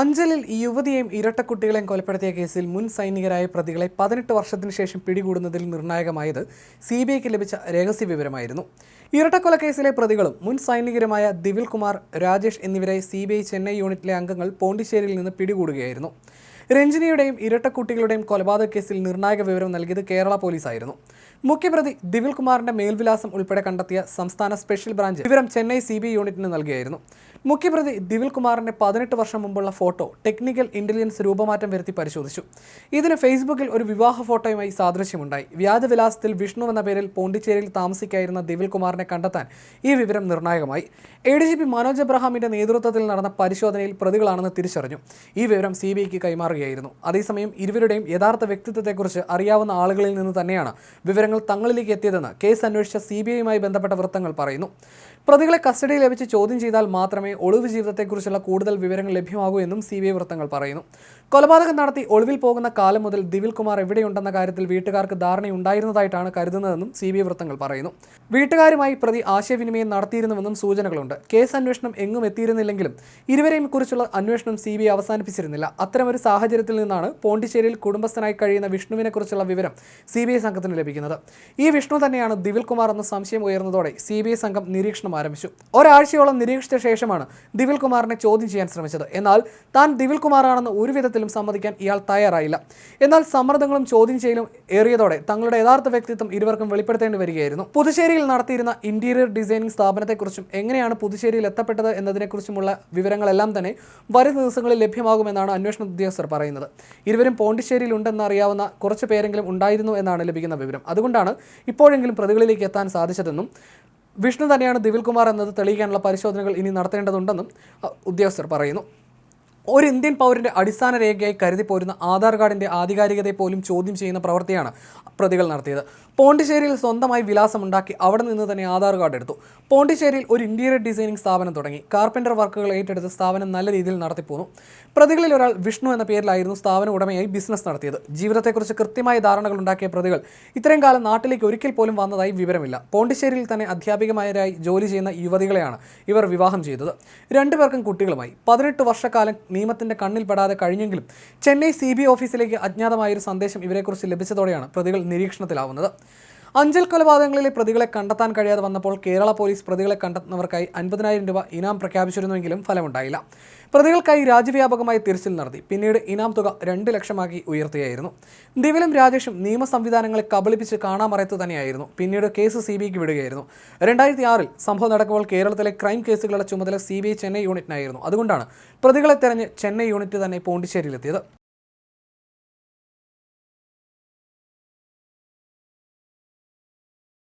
അഞ്ചലിൽ യുവതിയെയും ഇരട്ടക്കുട്ടികളെയും കൊലപ്പെടുത്തിയ കേസിൽ മുൻ സൈനികരായ പ്രതികളെ പതിനെട്ട് വർഷത്തിന് ശേഷം പിടികൂടുന്നതിൽ നിർണായകമായത് സി ബി ഐക്ക് ലഭിച്ച രഹസ്യ വിവരമായിരുന്നു. ഇരട്ടക്കൊലക്കേസിലെ പ്രതികളും മുൻ സൈനികരുമായ ദിവിൽ കുമാർ രാജേഷ് എന്നിവരെ സി ബി ഐ ചെന്നൈ യൂണിറ്റിലെ അംഗങ്ങൾ പോണ്ടിച്ചേരിയിൽ നിന്ന് പിടികൂടുകയായിരുന്നു. രഞ്ജിനിയുടെയും ഇരട്ടക്കുട്ടികളുടെയും കൊലപാതക കേസിൽ നിർണായക വിവരം നൽകിയത് കേരള പോലീസായിരുന്നു. മുഖ്യപ്രതി ദിവിൽ കുമാറിന്റെ മേൽവിലാസം ഉൾപ്പെടെ കണ്ടെത്തിയ സംസ്ഥാന സ്പെഷ്യൽ ബ്രാഞ്ച് വിവരം ചെന്നൈ സി ബി യൂണിറ്റിന് നൽകിയായിരുന്നു. മുഖ്യപ്രതി ദിവിൽ കുമാറിന്റെ പതിനെട്ട് വർഷം മുമ്പുള്ള ഫോട്ടോ ടെക്നിക്കൽ ഇന്റലിജൻസ് രൂപമാറ്റം വരുത്തി പരിശോധിച്ചു. ഇതിന് ഫേസ്ബുക്കിൽ ഒരു വിവാഹ ഫോട്ടോയുമായി സാദൃശ്യമുണ്ടായി. വ്യാജവിലാസത്തിൽ വിഷ്ണു എന്ന പേരിൽ പോണ്ടിച്ചേരിയിൽ താമസിക്കായിരുന്ന ദിവിൽ കുമാറിനെ കണ്ടെത്താൻ ഈ വിവരം നിർണായകമായി. A D G P Manoj എബ്രഹാമിന്റെ നേതൃത്വത്തിൽ നടന്ന പരിശോധനയിൽ പ്രതികളാണെന്ന് തിരിച്ചറിഞ്ഞു. ഈ വിവരം സി ബി ഐക്ക് കൈമാറുകയായിരുന്നു അതേസമയം ഇരുവരുടെയും യഥാർത്ഥ വ്യക്തിത്വത്തെക്കുറിച്ച് അറിയാവുന്ന ആളുകളിൽ നിന്ന് തന്നെയാണ് വിവരങ്ങൾ തങ്ങളിലേക്ക് എത്തിയതെന്ന് കേസ് അന്വേഷിച്ച സി ബി ഐയുമായി ബന്ധപ്പെട്ട വൃത്തങ്ങൾ പറയുന്നു. പ്രതികളെ കസ്റ്റഡിയിൽ ലഭിച്ച് ചോദ്യം ചെയ്താൽ മാത്രമേ ഒളിവ് ജീവിതത്തെക്കുറിച്ചുള്ള കൂടുതൽ വിവരങ്ങൾ ലഭ്യമാകൂ എന്നും സി വൃത്തങ്ങൾ പറയുന്നു. കൊലപാതകം നടത്തി ഒളിവിൽ പോകുന്ന കാലം മുതൽ ദിവിൽ കുമാർ എവിടെയുണ്ടെന്ന കാര്യത്തിൽ വീട്ടുകാർക്ക് ധാരണയുണ്ടായിരുന്നതായിട്ടാണ് കരുതുന്നതെന്നും സി ബി ഐ വൃത്തങ്ങൾ പറയുന്നു. വീട്ടുകാരുമായി പ്രതി ആശയവിനിമയം നടത്തിയിരുന്നുവെന്നും സൂചനകളുണ്ട്. കേസ് അന്വേഷണം എങ്ങും എത്തിയിരുന്നില്ലെങ്കിലും ഇരുവരെയും കുറിച്ചുള്ള അന്വേഷണം സി ബി അവസാനിപ്പിച്ചിരുന്നില്ല. അത്തരമൊരു സാഹചര്യത്തിൽ നിന്നാണ് പോണ്ടിച്ചേരിയിൽ കുടുംബസ്ഥനായി കഴിയുന്ന വിഷ്ണുവിനെ കുറിച്ചുള്ള വിവരം സി ബി ഐ സംഘത്തിന് ലഭിക്കുന്നത്. ഈ വിഷ്ണു തന്നെയാണ് ദിവിൽ കുമാർ എന്ന സംശയം ഉയർന്നതോടെ സി ബി ഐ സംഘം നിരീക്ഷണം ആരംഭിച്ചു. ഒരാഴ്ചയോളം നിരീക്ഷിച്ച ശേഷമാണ് ദിവിൽ കുമാറിനെ ചോദ്യം ചെയ്യാൻ ശ്രമിച്ചത്. എന്നാൽ താൻ ദിവിൽ കുമാറാണെന്ന് ഒരു വിധത്തിലും സമ്മതിക്കാൻ ഇയാൾ തയ്യാറായില്ല. എന്നാൽ സമ്മർദ്ദങ്ങളും ചോദ്യം ചെയ്യലും ഏറിയതോടെ തങ്ങളുടെ യഥാർത്ഥ വ്യക്തിത്വം ഇരുവർക്കും വെളിപ്പെടുത്തേണ്ടി വരികയായിരുന്നു. പുതുശ്ശേരിയിൽ നടത്തിയിരുന്ന ഇന്റീരിയർ ഡിസൈനിങ് സ്ഥാപനത്തെക്കുറിച്ചും എങ്ങനെയാണ് പുതുശ്ശേരിയിൽ എത്തപ്പെട്ടത് എന്നതിനെക്കുറിച്ചുമുള്ള വിവരങ്ങളെല്ലാം തന്നെ വരും ദിവസങ്ങളിൽ ലഭ്യമാകുമെന്നാണ് അന്വേഷണ ഉദ്യോഗസ്ഥർ പറയുന്നത്. ഇരുവരും പോണ്ടിശ്ശേരിയിൽ ഉണ്ടെന്നറിയാവുന്ന കുറച്ച് പേരെങ്കിലും ഉണ്ടായിരുന്നു എന്നാണ് ലഭിക്കുന്ന വിവരം. അതുകൊണ്ടാണ് ഇപ്പോഴെങ്കിലും പ്രതികളിലേക്ക് എത്താൻ സാധിച്ചതെന്നും വിഷ്ണു തന്നെയാണ് ദിവിൽകുമാർ എന്നത് തെളിയിക്കാനുള്ള പരിശോധനകൾ ഇനി നടത്തേണ്ടതുണ്ടെന്നും ഉദ്യോഗസ്ഥർ പറയുന്നു. ഒരു ഇന്ത്യൻ പൗരന്റെ അടിസ്ഥാന രേഖയായി കരുതി പോരുന്ന ആധാർ കാർഡിന്റെ ആധികാരികതയെ പോലും ചോദ്യം ചെയ്യുന്ന പ്രവൃത്തിയാണ് പ്രതികൾ നടത്തിയത്. പോണ്ടിച്ചേരിയിൽ സ്വന്തമായി വിലാസമുണ്ടാക്കി അവിടെ നിന്ന് തന്നെ ആധാർ കാർഡ് എടുത്തു. പോണ്ടിശ്ശേരിയിൽ ഒരു ഇന്റീരിയർ ഡിസൈനിങ് സ്ഥാപനം തുടങ്ങി. കാർപ്പന്റർ വർക്കുകൾ ഏറ്റെടുത്ത് സ്ഥാപനം നല്ല രീതിയിൽ നടത്തിപ്പോന്നു പ്രതികളിൽ ഒരാൾ വിഷ്ണു എന്ന പേരിലായിരുന്നു സ്ഥാപന ഉടമയായി ബിസിനസ് നടത്തിയത്. ജീവിതത്തെക്കുറിച്ച് കൃത്യമായ ധാരണകൾ ഉണ്ടാക്കിയ പ്രതികൾ ഇത്രയും കാലം നാട്ടിലേക്ക് ഒരിക്കൽ പോലും വന്നതായി വിവരമില്ല. പോണ്ടിശ്ശേരിയിൽ തന്നെ അധ്യാപികമാരായി ജോലി ചെയ്യുന്ന യുവതികളെയാണ് ഇവർ വിവാഹം ചെയ്തത്. രണ്ടുപേർക്കും കുട്ടികളുമായി. പതിനെട്ട് വർഷക്കാലം നിയമത്തിന്റെ കണ്ണിൽപ്പെടാതെ കഴിഞ്ഞെങ്കിലും ചെന്നൈ സി ഓഫീസിലേക്ക് അജ്ഞാതമായൊരു സന്ദേശം ഇവരെക്കുറിച്ച് ലഭിച്ചതോടെയാണ് പ്രതികൾ നിരീക്ഷണത്തിലാവുന്നത്. അഞ്ചൽ കൊലപാതകങ്ങളിലെ പ്രതികളെ കണ്ടെത്താൻ കഴിയാതെ വന്നപ്പോൾ കേരള പോലീസ് പ്രതികളെ കണ്ടെത്തുന്നവർക്കായി അൻപതിനായിരം രൂപ ഇനാം പ്രഖ്യാപിച്ചിരുന്നുവെങ്കിലും ഫലമുണ്ടായില്ല. പ്രതികൾക്കായി രാജ്യവ്യാപകമായി തിരച്ചിൽ നടത്തി. പിന്നീട് ഇനാം തുക രണ്ട് ലക്ഷമാക്കി ഉയർത്തുകയായിരുന്നു. ദിവിലും രാജേഷും നിയമ സംവിധാനങ്ങളെ കബളിപ്പിച്ച് കാണാമറയത്ത് തന്നെയായിരുന്നു. പിന്നീട് കേസ് സി ബിക്ക് വിടുകയായിരുന്നു. രണ്ടായിരത്തി ആറിൽ സംഭവം നടക്കുമ്പോൾ കേരളത്തിലെ ക്രൈം കേസുകളുടെ ചുമതല സി ബി ഐ ചെന്നൈ യൂണിറ്റിനായിരുന്നു. അതുകൊണ്ടാണ് പ്രതികളെ തെരഞ്ഞ് ചെന്നൈ യൂണിറ്റ് തന്നെ പോണ്ടിച്ചേരിയിലെത്തിയത്.